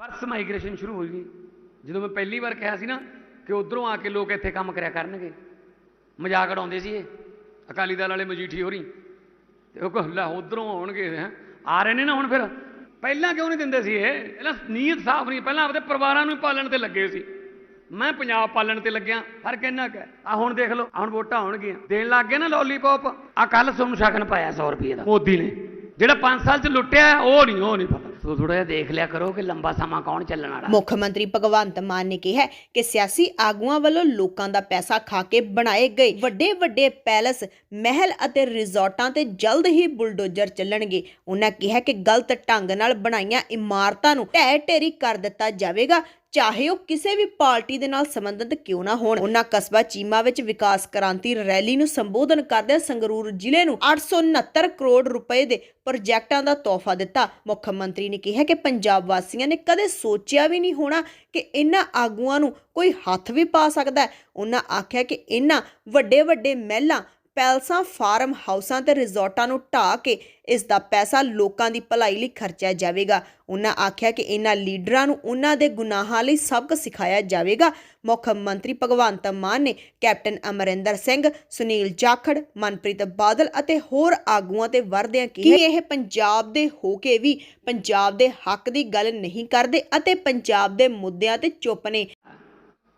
ਵਰਸ migration ਸ਼ੁਰੂ ਹੋਈ ਗਈ। ਜਦੋਂ ਮੈਂ ਪਹਿਲੀ ਵਾਰ ਕਿਹਾ ਸੀ ਨਾ ਕਿ ਉਧਰੋਂ ਆ ਕੇ ਲੋਕ ਇੱਥੇ ਕੰਮ ਕਰਿਆ ਕਰਨਗੇ ਮਜ਼ਾਕ ਉਡਾਉਂਦੇ ਸੀ ਇਹ। ਅਕਾਲੀ ਦਲ ਵਾਲੇ ਮਜੀਠੀ ਹੋਰੀ ਤੇ ਉਹ ਕਹਿੰਦਾ ਉਧਰੋਂ ਆਉਣਗੇ ਹੈਂ? ਆ ਰਹੇ ਨੇ ਨਾ ਹੁਣ ਫਿਰ। ਪਹਿਲਾਂ ਕਿਉਂ ਨਹੀਂ ਦਿੰਦੇ ਸੀ ਇਹ? ਪਹਿਲਾਂ ਨੀਅਤ ਸਾਫ਼ ਨਹੀਂ ਪਹਿਲਾਂ ਆਪਦੇ ਪਰਿਵਾਰਾਂ ਨੂੰ ਹੀ ਪਾਲਣ ਤੇ ਲੱਗੇ ਸੀ। ਮੈਂ ਪੰਜਾਬ ਪਾਲਣ ਤੇ ਲੱਗਿਆ ਫ਼ਰਕ ਇੰਨਾ ਕੁ ਹੈ। ਆ ਹੁਣ ਦੇਖ ਲਓ ਹੁਣ ਵੋਟਾਂ ਆਉਣਗੀਆਂ। ਦੇਣ ਲੱਗ ਗਏ ਨਾ ਲੋਲੀਪੌਪ ਆ ਕੱਲ ਤੁਹਾਨੂੰ ਸ਼ਗਨ ਪਾਇਆ 100 ਰੁਪਏ ਦਾ। ਮੋਦੀ ਨੇ। ਜਿਹੜਾ 5 ਸਾਲ ਚ ਲੁੱਟਿਆ ਉਹ ਨਹੀਂ ਉਹ ਨਹੀਂ ਪਤਾ। ਥੋੜਾ ਜਿਹਾ ਦੇਖ ਲਿਆ ਕਰੋ ਕਿ ਲੰਬਾ ਸਮਾਂ ਕੌਣ ਚੱਲਣ ਵਾਲਾ। ਮੁੱਖ ਮੰਤਰੀ ਭਗਵੰਤ ਮਾਨ ਨੇ ਕਿਹਾ ਕਿ ਸਿਆਸੀ ਆਗੂਆਂ ਵੱਲੋਂ ਲੋਕਾਂ ਦਾ ਪੈਸਾ ਖਾ ਕੇ ਬਣਾਏ ਗਏ ਵੱਡੇ ਵੱਡੇ ਪੈਲਸ, ਮਹਿਲ ਅਤੇ ਰਿਜ਼ੋਰਟਾਂ ਤੇ ਜਲਦ ਹੀ ਬੁਲਡੋਜ਼ਰ ਚੱਲਣਗੇ। ਉਹਨਾਂ ਕਿਹਾ ਕਿ ਗਲਤ ਢੰਗ ਨਾਲ ਬਣਾਈਆਂ ਇਮਾਰਤਾਂ ਨੂੰ ਢਹਿ ਢੇਰੀ ਕਰ ਦਿੱਤਾ ਜਾਵੇਗਾ ਚਾਹੇ ਉਹ ਕਿਸੇ ਵੀ ਪਾਰਟੀ ਦੇ ਨਾਲ ਸੰਬੰਧਿਤ ਕਿਉਂ ਨਾ ਹੋਣ। ਉਹਨਾਂ ਕਸਬਾ ਚੀਮਾ ਵਿੱਚ ਵਿਕਾਸ ਕ੍ਰਾਂਤੀ ਰੈਲੀ ਨੂੰ ਸੰਬੋਧਨ ਕਰਦਿਆਂ ਸੰਗਰੂਰ ਜ਼ਿਲ੍ਹੇ ਨੂੰ 869 ਕਰੋੜ ਰੁਪਏ ਦੇ ਪ੍ਰੋਜੈਕਟਾਂ ਦਾ ਤੋਹਫਾ ਦਿੱਤਾ। ਮੁੱਖ ਮੰਤਰੀ ਨੇ ਕਿਹਾ ਕਿ ਪੰਜਾਬ ਵਾਸੀਆਂ ਨੇ ਕਦੇ ਸੋਚਿਆ ਵੀ ਨਹੀਂ ਹੋਣਾ ਕਿ ਇਹਨਾਂ ਆਗੂਆਂ ਨੂੰ ਕੋਈ ਹੱਥ ਵੀ ਪਾ ਸਕਦਾ ਹੈ। ਉਹਨਾਂ ਆਖਿਆ ਕਿ ਇਹਨਾਂ ਵੱਡੇ ਵੱਡੇ ਮਹਿਲਾਂ ਪੈਲਸਾਂ, ਫਾਰਮ ਹਾਊਸਾਂ ਤੇ ਰਿਜ਼ੋਰਟਾਂ ਨੂੰ ਢਾਹ ਕੇ ਇਸ ਦਾ ਪੈਸਾ ਲੋਕਾਂ ਦੀ ਭਲਾਈ ਲਈ ਖਰਚਿਆ ਜਾਵੇਗਾ। ਉਹਨਾਂ ਆਖਿਆ ਕਿ ਇਹਨਾਂ ਲੀਡਰਾਂ ਨੂੰ ਉਹਨਾਂ ਦੇ ਗੁਨਾਹਾਂ ਲਈ ਸਬਕ ਸਿਖਾਇਆ ਜਾਵੇਗਾ। ਮੁੱਖ ਮੰਤਰੀ ਭਗਵੰਤ ਮਾਨ ਨੇ ਕੈਪਟਨ ਅਮਰਿੰਦਰ ਸਿੰਘ, ਸੁਨੀਲ ਜਾਖੜ, ਮਨਪ੍ਰੀਤ ਬਾਦਲ ਅਤੇ ਹੋਰ ਆਗੂਆਂ ਤੇ ਵਰਦਿਆਂ ਕਿ ਇਹ ਪੰਜਾਬ ਦੇ ਹੋ ਕੇ ਵੀ ਪੰਜਾਬ ਦੇ ਹੱਕ ਦੀ ਗੱਲ ਨਹੀਂ ਕਰਦੇ ਅਤੇ ਪੰਜਾਬ ਦੇ ਮੁੱਦਿਆਂ ਤੇ ਚੁੱਪ ਨੇ।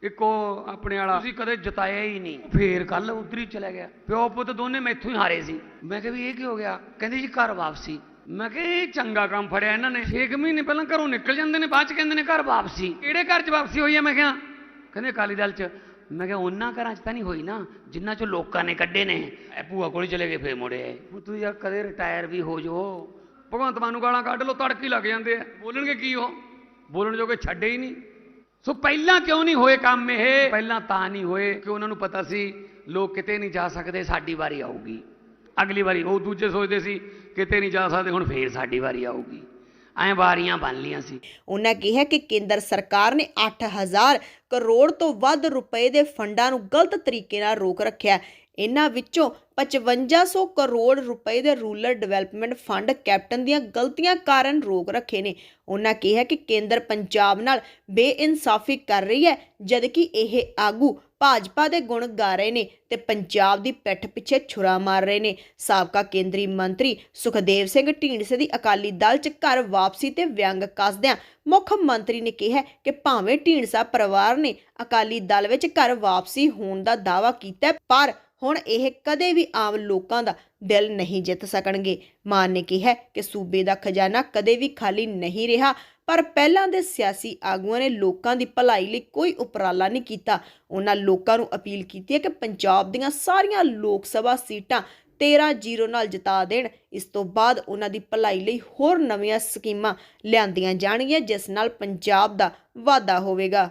ਇੱਕੋ ਆਪਣੇ ਵਾਲਾ। ਤੁਸੀਂ ਕਦੇ ਜਿਤਾਇਆ ਹੀ ਨਹੀਂ। ਫੇਰ ਕੱਲ ਉਧਰ ਹੀ ਚਲਾ ਗਿਆ। ਪਿਓ ਪੁੱਤ ਦੋਨੇ ਮੈਥੋਂ ਹੀ ਹਾਰੇ ਸੀ। ਮੈਂ ਕਿਹਾ ਵੀ ਇਹ ਕੀ ਹੋ ਗਿਆ? ਕਹਿੰਦੇ ਜੀ ਘਰ ਵਾਪਸੀ। ਮੈਂ ਕਿਹਾ ਇਹ ਚੰਗਾ ਕੰਮ ਫੜਿਆ ਇਹਨਾਂ ਨੇ। 6 ਮਹੀਨੇ ਪਹਿਲਾਂ ਘਰੋਂ ਨਿਕਲ ਜਾਂਦੇ ਨੇ ਬਾਅਦ ਚ ਕਹਿੰਦੇ ਨੇ ਘਰ ਵਾਪਸੀ। ਕਿਹੜੇ ਘਰ ਚ ਵਾਪਸੀ ਹੋਈ ਆ? ਮੈਂ ਕਿਹਾ ਕਹਿੰਦੇ ਅਕਾਲੀ ਦਲ ਚ। ਮੈਂ ਕਿਹਾ ਉਹਨਾਂ ਘਰਾਂ ਚ ਤਾਂ ਨਹੀਂ ਹੋਈ ਨਾ ਜਿੰਨਾ ਚ ਲੋਕਾਂ ਨੇ ਕੱਢੇ ਨੇ। ਇਹ ਭੂਆ ਕੋਲ ਹੀ ਚਲੇ ਗਏ ਫੇਰ ਮੁੜੇ। ਹੁਣ ਤੂੰ ਯਾਰ ਕਦੇ ਰਿਟਾਇਰ ਵੀ ਹੋ ਜੋ ਭਗਵੰਤ ਮਾਨ ਨੂੰ ਗਾਲਾਂ ਕੱਢ ਲੋ ਤੜਕੀ ਲੱਗ ਜਾਂਦੇ ਆ। ਬੋਲਣਗੇ ਕੀ ਉਹ? ਬੋਲਣ ਜੋਗੇ ਛੱਡੇ ਹੀ ਨਹੀਂ। ਸੋ ਪਹਿਲਾਂ ਕਿਉਂ ਨਹੀਂ ਹੋਏ ਕੰਮ ਇਹ? ਪਹਿਲਾਂ ਤਾਂ ਨਹੀਂ ਹੋਏ ਕਿ ਉਹਨਾਂ ਨੂੰ ਪਤਾ ਸੀ, ਲੋਕ ਕਿਤੇ ਨਹੀਂ ਜਾ ਸਕਦੇ, ਸਾਡੀ ਵਾਰੀ ਆਊਗੀ। ਅਗਲੀ ਵਾਰੀ ਉਹ ਦੂਜੇ ਸੋਚਦੇ ਸੀ, ਕਿਤੇ ਨਹੀਂ ਜਾ ਸਕਦੇ, ਹੁਣ ਫੇਰ ਸਾਡੀ ਵਾਰੀ ਆਊਗੀ। ਐਂ ਵਾਰੀਆਂ ਬਣ ਲੀਆਂ ਸੀ। ਉਹਨਾਂ ਕਿਹਾ ਕਿ ਕੇਂਦਰ ਸਰਕਾਰ ਨੇ 8000 ਕਰੋੜ ਤੋਂ ਵੱਧ ਰੁਪਏ ਦੇ ਫੰਡਾਂ ਨੂੰ ਗਲਤ ਤਰੀਕੇ ਨਾਲ ਰੋਕ ਰੱਖਿਆ ਇਹਨਾਂ ਵਿੱਚੋਂ 5500 ਕਰੋੜ ਰੁਪਏ ਦੇ ਰੂਰਲ ਡਿਵੈਲਪਮੈਂਟ ਫੰਡ ਕੈਪਟਨ ਦੀਆਂ ਗਲਤੀਆਂ ਕਾਰਨ ਰੋਕ ਰੱਖੇ ਨੇ। ਉਹਨਾਂ ਕਿਹਾ ਕਿ ਕੇਂਦਰ ਪੰਜਾਬ ਨਾਲ ਬੇਇਨਸਾਫੀ ਕਰ ਰਹੀ ਹੈ, ਜਦਕਿ ਇਹ ਆਗੂ ਭਾਜਪਾ ਦੇ ਗੁਣ ਗਾ ਰਹੇ ਨੇ ਤੇ ਪੰਜਾਬ ਦੀ ਪਿੱਠ ਪਿੱਛੇ ਛੁਰਾ ਮਾਰ ਰਹੇ ਨੇ। ਸਾਬਕਾ ਕੇਂਦਰੀ ਮੰਤਰੀ ਸੁਖਦੇਵ ਸਿੰਘ ਢੀਂਡਸੇ ਦੀ ਅਕਾਲੀ ਦਲ 'ਚ ਘਰ ਵਾਪਸੀ ਤੇ ਵਿਅੰਗ ਕੱਸਦਿਆਂ ਮੁੱਖ ਮੰਤਰੀ ਨੇ ਕਿਹਾ ਕਿ ਭਾਵੇਂ ਢੀਂਡਸਾ ਪਰਿਵਾਰ ਨੇ ਅਕਾਲੀ ਦਲ ਵਿੱਚ ਘਰ ਵਾਪਸੀ ਹੋਣ ਦਾ ਦਾਅਵਾ ਕੀਤਾ ਪਰ ਹੁਣ ਇਹ ਕਦੇ ਵੀ ਆਮ ਲੋਕਾਂ ਦਾ ਦਿਲ ਨਹੀਂ ਜਿੱਤ ਸਕਣਗੇ। ਮਾਨ ਨੇ ਕਿਹਾ ਕਿ ਸੂਬੇ ਦਾ ਖਜ਼ਾਨਾ ਕਦੇ ਵੀ ਖਾਲੀ ਨਹੀਂ ਰਿਹਾ, ਪਰ ਪਹਿਲਾਂ ਦੇ ਸਿਆਸੀ ਆਗੂਆਂ ਨੇ ਲੋਕਾਂ ਦੀ ਭਲਾਈ ਲਈ ਕੋਈ ਉਪਰਾਲਾ ਨਹੀਂ ਕੀਤਾ। ਉਹਨਾਂ ਲੋਕਾਂ ਨੂੰ ਅਪੀਲ ਕੀਤੀ ਹੈ ਕਿ ਪੰਜਾਬ ਦੀਆਂ ਸਾਰੀਆਂ ਲੋਕ ਸਭਾ ਸੀਟਾਂ 13-0 ਨਾਲ ਜਿਤਾ ਦੇਣ। ਇਸ ਤੋਂ ਬਾਅਦ ਉਹਨਾਂ ਦੀ ਭਲਾਈ ਲਈ ਹੋਰ ਨਵੀਆਂ ਸਕੀਮਾਂ ਲਿਆਂਦੀਆਂ ਜਾਣਗੀਆਂ, ਜਿਸ ਨਾਲ ਪੰਜਾਬ ਦਾ ਵਾਧਾ ਹੋਵੇਗਾ।